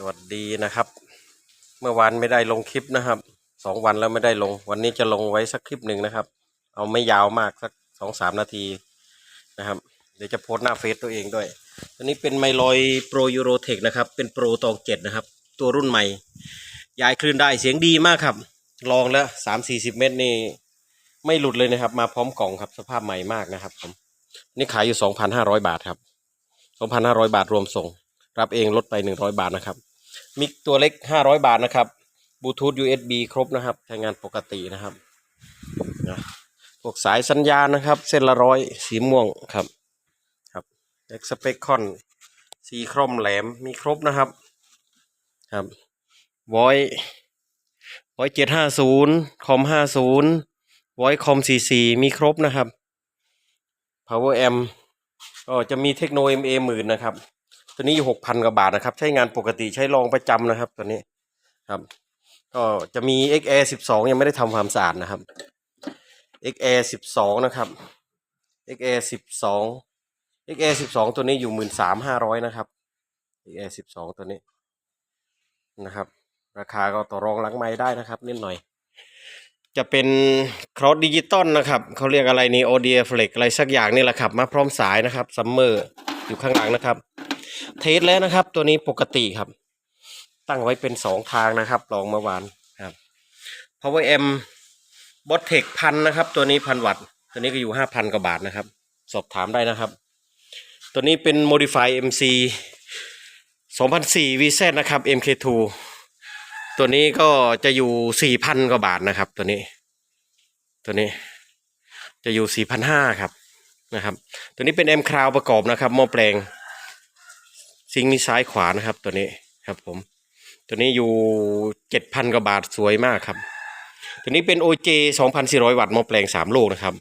สวัสดีนะครับ เมื่อวานไม่ได้ลงคลิปนะครับสองวันแล้วไม่ได้ลง วันนี้จะลงไว้สักคลิปหนึ่งนะครับ เอาไม่ยาวมากสักสองสามนาทีนะครับ เดี๋ยวจะโพสหน้าเฟซตัวเองด้วยตัวนี้เป็นไมลอยโปรยูโรเทคนะครับ เป็นโปรตองเจ็ดนะครับ ตัวรุ่นใหม่ ย้ายคลื่นได้เสียงดีมากครับ ลองแล้วสามสี่สิบเมตรนี่ไม่หลุดเลยนะครับ มาพร้อมกล่องครับสภาพใหม่มากนะครับผมนี่ขายอยู่สองพันห้าร้อยบาทครับสองพันห้าร้อยบาทรวมส่งรับเองลดไปหนึ่งร้อยบาทนะครับ มิกตัวเล็กห้าร้อยบาทนะครับบลูทูธ USB ครบนะครับใช้งานปกตินะครับนะพวกสายสัญญาณนะครับ เส้นละร้อยสีม่วงครับครับเอ็กซ์เปคคอนสีครอมแหลมมีครบนะครับครับวอยวอยเจ็ดห้าศูนย์คอมห้าศูนย์วอยคอมสี่สี่มีครบนะครับ power amp ก็จะมีเทคโน MA หมื่นนะครับ ตัวนี้อยู่หกพันกว่าบาทนะครับ ใช้งานปกติใช้ลองประจำนะครับ ตัวนี้ครับ ก็จะมี XA สิบสองยังไม่ได้ทำความสะอาดนะครับ XA สิบสองนะครับ XA สิบสอง XA สิบสองตัวนี้อยู่หมื่นสามห้าร้อยนะครับ XA สิบสองตัวนี้นะครับ ราคาก็ต่อรองหลังไม้ได้นะครับนิดหน่อยจะเป็นครอสดิจิตอลนะครับเขาเรียกอะไรนี่โอเดียเฟล็กอะไรสักอย่างนี่แหละครับ มาพร้อมสายนะครับซัมเมอร์อยู่ข้างหลังนะครับ เทสแล้วนะครับ ตัวนี้ปกติครับ ตั้งไว้เป็นสองทางนะครับ ลองเมื่อวานครับ power m bottec พันนะครับ ตัวนี้พันวัตต์ตัวนี้ก็อยู่ห้าพันกว่าบาทนะครับ สอบถามได้นะครับ ตัวนี้เป็น modify mc 2004 vz นะครับ mk2 ตัวนี้ก็จะอยู่สี่พันกว่าบาทนะครับ ตัวนี้ ตัวนี้จะอยู่สี่พันห้าครับนะครับ ตัวนี้เป็น M Crown ประกอบนะครับหม้อแปลง ซิงนี้ซ้ายขวานะครับ ตัวนี้ครับผม ตัวนี้อยู่เจ็ดพันกว่าบาทสวยมากครับ ตัวนี้เป็น OJ สองพันสี่ร้อยวัตต์มอแปลงสามลูกนะครับ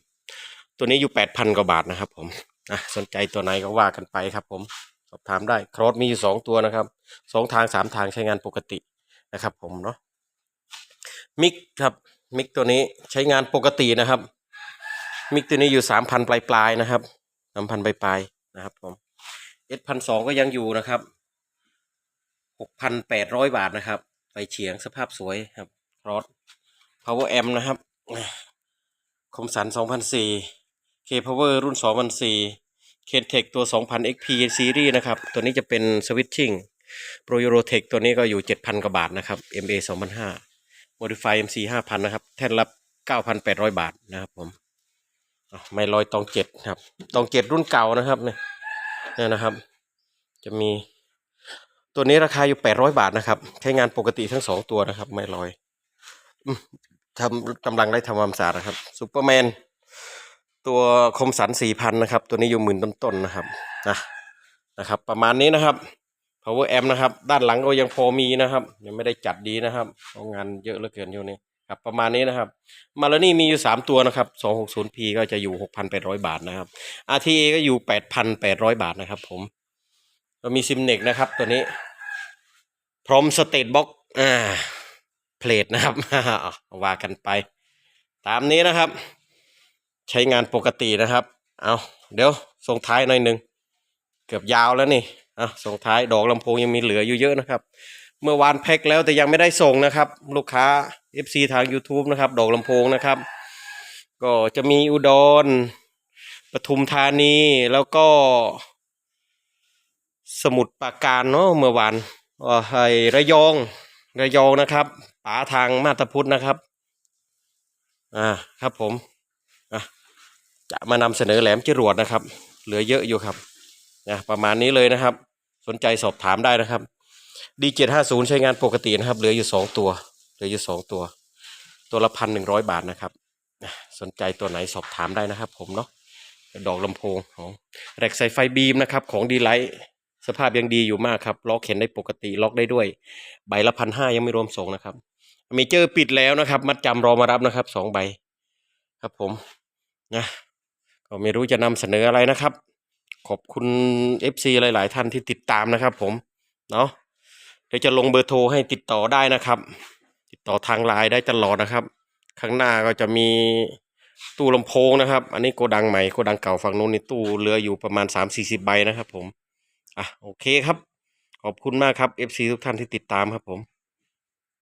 ตัวนี้อยู่แปดพันกว่าบาทนะครับ ผมอะสนใจตัวไหนก็ว่ากันไปครับ ผมสอบถามได้ครอสมีอยู่สองตัวนะครับสองทางสามทางใช้งานปกตินะครับ ผมเนาะมิกครับมิกตัวนี้ใช้งานปกตินะครับ มิกตัวนี้อยู่สามพันปลายปลายๆนะครับสามพันปลายปลายๆนะครับผม เอสพันสองก็ยังอยู่นะครับหกพันแปดร้อยบาทนะครับไฟเฉียงสภาพสวยครับรอส power amp นะครับคมสันสองพันสี่เค power รุ่นสองพันสี่เคนเทคตัวสองพัน xp series นะครับ ตัวนี้จะเป็น switching pro euro tech ตัวนี้ก็อยู่เจ็ดพันกว่าบาทนะครับ ma สองพันห้า modify mc ห้าพันนะครับ แท่นรับเก้าพันแปดร้อยบาทนะครับผม ไม่ลอยตองเจ็ดครับ ตองเจ็ดรุ่นเก่านะครับเนี่ย เนี่ยนะครับ จะมีตัวนี้ราคาอยู่แปดร้อยบาทนะครับ ใช้งานปกติทั้งสองตัวนะครับ ไม่ลอยทำกำลังได้ทำความสะอาดนะครับซูเปอร์แมนตัวคมสันสี่พันนะครับ ตัวนี้อยู่หมื่นต้นๆนะครับนะนะครับ ประมาณนี้นะครับ power amp นะครับ ด้านหลังก็ยังพอมีนะครับ ยังไม่ได้จัดดีนะครับเพราะงานเยอะเหลือเกินอยู่นี่ ครับประมาณนี้นะครับ มาแล้วนี่มีอยู่สามตัวนะครับสองหกศูนย์ p ก็จะอยู่หกพันแปดร้อยบาทนะครับ RTA ก็อยู่แปดพันแปดร้อยบาทนะครับ ผมเรามีซิมเน็กนะครับ ตัวนี้ พร้อมสเตตบ็อกอ่าเพลทนะครับว่ากันไป ตามนี้นะครับ ใช้งานปกตินะครับ เอาเดี๋ยวส่งท้ายหน่อยหนึ่งเกือบยาวแล้วนี่เอาส่งท้ายดอกลำโพงยังมีเหลืออยู่เยอะนะครับ เมื่อวานแพ็คแล้วแต่ยังไม่ได้ส่งนะครับ ลูกค้า FC ทาง YouTube นะครับ ดอกลำโพงนะครับ ก็จะมีอุดรปทุมธานีแล้วก็ สมุทรปราการเนาะเมื่อวานอ่อไอระยองระยองนะครับป๋าทางมาตาพุทธนะครับอ่าครับผมอะจะมานำเสนอแหลมจรวดนะครับ เหลือเยอะอยู่ครับนะประมาณนี้เลยนะครับ สนใจสอบถามได้นะครับดีเจ็ดห้าศูนย์ใช้งานปกตินะครับ เหลืออยู่สองตัว เหลืออยู่สองตัว ตัวละพันหนึ่งร้อยบาทนะครับ สนใจตัวไหนสอบถามได้นะครับ ผมเนาะดอกลำโพงของแร็กใส่ไฟบีมนะครับ ของดีไลท์สภาพยังดีอยู่มากครับล็อกเข็นได้ปกติล็อกได้ด้วย ใบละพันห้ายังไม่รวมส่งนะครับเมเจอปิดแล้วนะครับ มัดจำรอมารับนะครับสองใบ ครับผมนะก็ไม่รู้จะนำเสนออะไรนะครับ ขอบคุณ FC หลาย ๆ ท่านที่ติดตามนะครับ ผมเนาะเดี๋ยวจะลงเบอร์โทรให้ติดต่อได้นะครับ ต่อทางไลน์ได้ตลอดนะครับ ข้างหน้าก็จะมีตู้ลำโพงนะครับ อันนี้โกดังใหม่โกดังเก่าฝั่งนู้นนี่ตู้เหลืออยู่ประมาณ 3 4 0 ใบนะครับผม อะโอเคครับขขอบคุณมากครับ FC ทุกท่านที่ติดตามครับผม